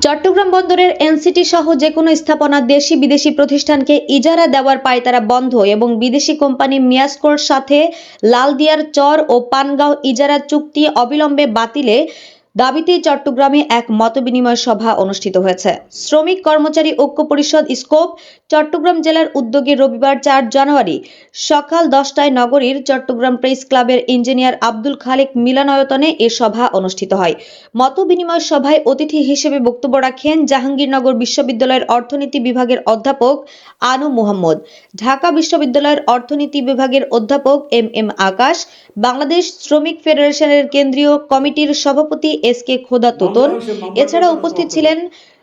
চট্টগ্রাম বন্দরের এনসিটি সহ যে কোনো স্থাপনা দেশি বিদেশি প্রতিষ্ঠানকে ইজারা দেওয়ার পায়তারা বন্ধ এবং বিদেশি কোম্পানি মিয়াসকোর সাথে লালদিয়ার চর ও পানগাঁও ইজারা চুক্তি অবিলম্বে বাতিলে দাবিতে চট্টগ্রামে এক মতবিনিময় সভা অনুষ্ঠিত হয়েছে। শ্রমিক কর্মচারী ঐক্য পরিষদ স্কোপ চট্টগ্রাম জেলার উদ্যোগে রবিবার চার জানুয়ারি সকাল দশটায় নগরীর চট্টগ্রাম প্রেস ক্লাবের ইঞ্জিনিয়ার আব্দুল খালেক মিলনায়তনে এ সভা অনুষ্ঠিত হয়। মতবিনিময় সভায় অতিথি হিসেবে বক্তব্য রাখেন জাহাঙ্গীরনগর বিশ্ববিদ্যালয়ের অর্থনীতি বিভাগের অধ্যাপক আনু মুহাম্মদ ঢাকা বিশ্ববিদ্যালয়ের অর্থনীতি বিভাগের অধ্যাপক এম এম আকাশ বাংলাদেশ শ্রমিক ফেডারেশনের কেন্দ্রীয় কমিটির সভাপতি এস কে খোদা তোতন এছাড়া উপস্থিত ছিলেন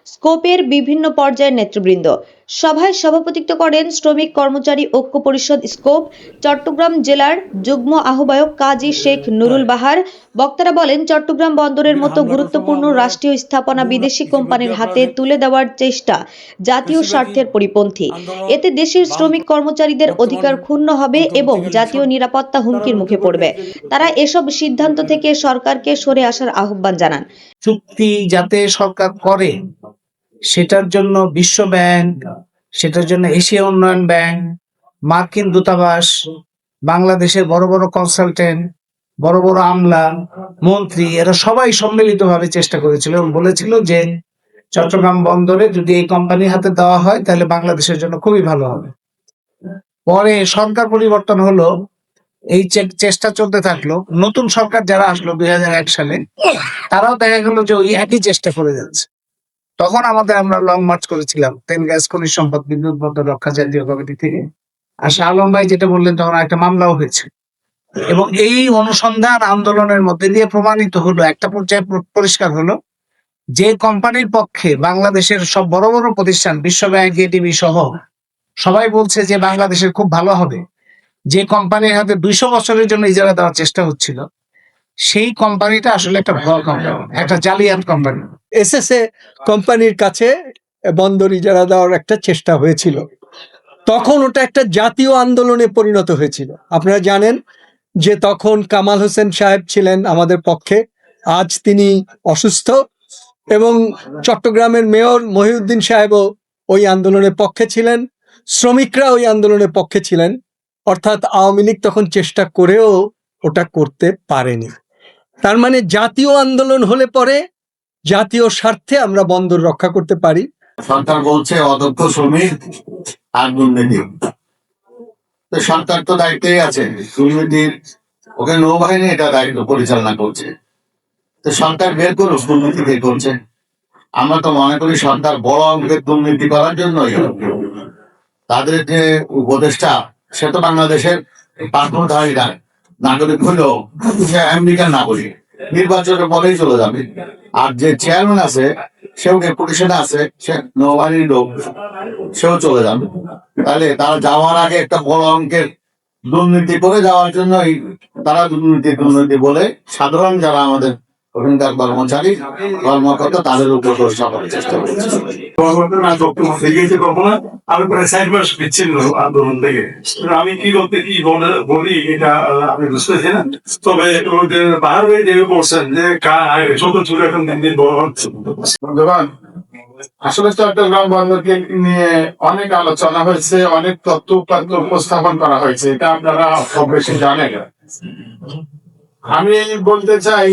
স্কোপের বিভিন্ন পর্যায়ের নেতৃবৃন্দ। সভায় সভাপতিত্ব করেন শ্রমিক কর্মচারী ঐক্য পরিষদ স্কোপ চট্টগ্রাম জেলার যুগ্ম আহ্বায়ক কাজী শেখ নুরুল বাহার। বক্তারা বলেন চট্টগ্রাম বন্দরের মতো গুরুত্বপূর্ণ রাষ্ট্রীয় স্থাপনা বিদেশি কোম্পানির হাতে তুলে দেওয়ার চেষ্টা জাতীয় স্বার্থের পরিপন্থী। এতে দেশের শ্রমিক কর্মচারীদের অধিকার ক্ষুণ্ণ হবে এবং জাতীয় নিরাপত্তা হুমকির মুখে পড়বে। তারা এসব সিদ্ধান্ত থেকে সরকারকে সরে আসার আহ্বান জানান। চুক্তি যাতে সরকার করে সেটার জন্য বিশ্ব ব্যাংক, সেটার জন্য এশিয়া উন্নয়ন ব্যাংক, মার্কিন দূতাবাস, বাংলাদেশের বড় বড় কনসালটেন্ট, বড় বড় আমলা, মন্ত্রী, এরা সবাই সম্মিলিতভাবে চেষ্টা করেছিল এবং বলেছিল যে চট্টগ্রাম বন্দরে যদি এই কোম্পানির হাতে দেওয়া হয়, তাহলে বাংলাদেশের জন্য খুবই ভালো হবে। পরে সরকার পরিবর্তন হলো, এই চেষ্টা চলতে থাকল। নতুন সরকার যারা আসলো দুই হাজার এক সালে, তারাও দেখা গেল যে ওই একই চেষ্টা করে যাচ্ছে। তখন আমাদের আমরা লং মার্চ করেছিলাম, তেল, গ্যাস, খনিজ সম্পদ, বিদ্যুৎ বন্দর রক্ষা, জাতীয় কমিটি থেকে। আর শাহ আলম ভাই যেটা বললেন, তখন একটা মামলাও হয়েছে। এবং এই অনুসন্ধান আন্দোলনের মধ্যে দিয়ে প্রমাণিত হলো, একটা পর্যায়ে পরিষ্কার হলো যে কোম্পানির পক্ষে বাংলাদেশের সব বড় বড় প্রতিষ্ঠান, বিশ্ব ব্যাংক এটিভি সহ সবাই বলছে যে বাংলাদেশের খুব ভালো হবে। যে কোম্পানির হাতে দুইশো বছরের জন্য ইজারা দেওয়ার চেষ্টা হচ্ছিল, সেই কোম্পানিটা আসলে একটা ভুয়া কোম্পানি একটা জালিয়াত কোম্পানি এসএসএ কোম্পানির কাছে বন্দর ইজারা দেওয়ার একটা চেষ্টা হয়েছিল। তখন ওটা একটা জাতীয় আন্দোলনে পরিণত হয়েছিল। আপনারা জানেন যে তখন কামাল হোসেন সাহেব ছিলেন আমাদের পক্ষে। আজ তিনি অসুস্থ এবং চট্টগ্রামের মেয়র মহিউদ্দিন সাহেবও ওই আন্দোলনের পক্ষে ছিলেন। শ্রমিকরা ওই আন্দোলনের পক্ষে ছিলেন। অর্থাৎ আওয়ামী লীগ তখন চেষ্টা করেও ওটা করতে পারেনি। তার মানে জাতীয় আন্দোলন হলে পরে জাতীয় স্বার্থে আমরা বন্দর রক্ষা করতে পারি। সরকার বলছে, অদক্ষ শ্রমিক আর দুর্নীতি। তো সরকার তো দায়িত্বে আছে। দুর্নীতির, ওকে নৌবাহিনী এটা দায়িত্ব পরিচালনা করছে। তো সরকার বের করুক, দুর্নীতি কে করছে। আমরা তো মনে করি সরকার বড় অঙ্কের দুর্নীতি করার জন্যই তাদের যে উপদেষ্টা, সে তো বাংলাদেশের পাসপোর্টধারী নাগরিক হলেও সে আমেরিকার নাগরিক। নির্বাচনের পরেই চলে যাবে। আর যে চেয়ারম্যান আছে, সেও ডেপুটেশনে আছে, সে নৌবাহিনী লোক সেও চলে যাবে। তাহলে তারা যাওয়ার আগে একটা বড় অঙ্কের দুর্নীতি করে যাওয়ার জন্যই তারা দুর্নীতি দুর্নীতি বলে সাধারণ যারা আমাদের ওখানকার কর্মচারী কর্মকর্তা তাদের উপর দোষ চাপানোর চেষ্টা করছে। আমি প্রায় ষাট মাস বিচ্ছিন্ন আন্দোলন থেকে। আমি কি করতে কি বলি এটা বুঝতেছি না। তবে ওই যে বাহার যে বলছেন যে কা- ছোট ছোট এখন দিন দিন বড় হচ্ছে। আসলে চট্টগ্রাম বন্দরকে নিয়ে অনেক আলোচনা হয়েছে অনেক তথ্য উপাত্ত উপস্থাপন করা হয়েছে এটা আপনারা খুব বেশি জানেন। আমি বলতে চাই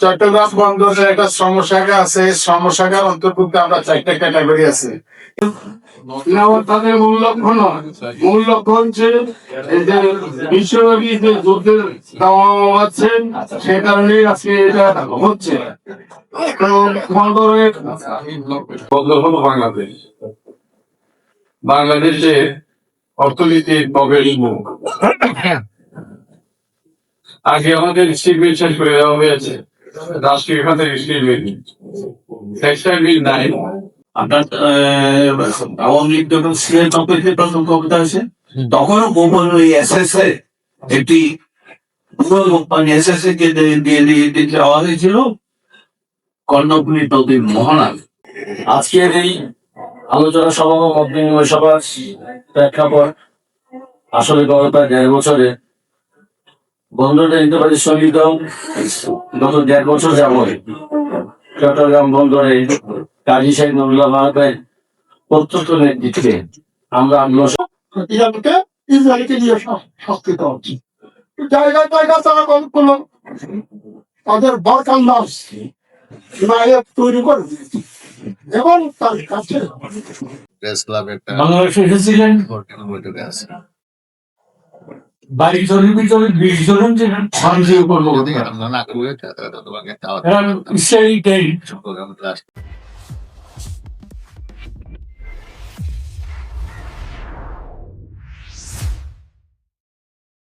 চট্টগ্রাম বন্দরের একটা শ্রম শাখা আছে শ্রম শাখার অন্তর্ভুক্ত আমরা চারটা ক্যাটাগরি আছে। তাদের মূল লক্ষ্য নয়। মূল লক্ষ্য হচ্ছে যে বিশ্বব্যাপী যে যুদ্ধের দাওয়া আছে সে কারণেই আজকে এটা হচ্ছে। বন্দরের বন্দর হলো বাংলাদেশ। বাংলাদেশে অর্থনীতির নবেল মুখ। আগে আমাদের স্টিল মিল শেষ করে দেওয়া হয়েছে। রাষ্ট্রীয় খাতের স্টিল মিল টেক্সটাইল মিল নাই। আপনার আহ, আওয়ামী লীগ যখন সিএল কমিটির প্রথম কবিতা আছে তখনও গোপন ওই এসএস এ একটি পুরো কোম্পানি এসএস এ কে দিয়ে দিয়ে দিয়ে হয়েছিল কর্ণপুরী নদী মোহনার আজকের এই আলোচনা সভা মত বিনিময় সভা প্রেক্ষাপট আসলে গত প্রায় দেড় বছরে বন্দরের ইন্টারপ্রাইজ শ্রমিক দল গত দেড় বছর যাবত চট্টগ্রাম বন্দরে কাজী সাহেব নুরুল্লাহ মাহবের প্রত্যক্ষ নেতৃত্বে আমরা আন্দোলন ইরানকে ইসরায়েলকে নিয়ে শক্তিত হচ্ছে জায়গায় জায়গায় তারা কোন কোন তাদের বারকান দাস নায়ক তৈরি করে এবং তার কাছে প্রেস ক্লাব একটা বাংলাদেশে এসেছিলেন ভোটের বৈঠকে আছে বাইশ জনের ভিতরে বিশ জন ছিলেন শান্তি উপর যদি আমরা না করি তাহলে তোমাকে একটা ইসরায়েলি প্রোগ্রাম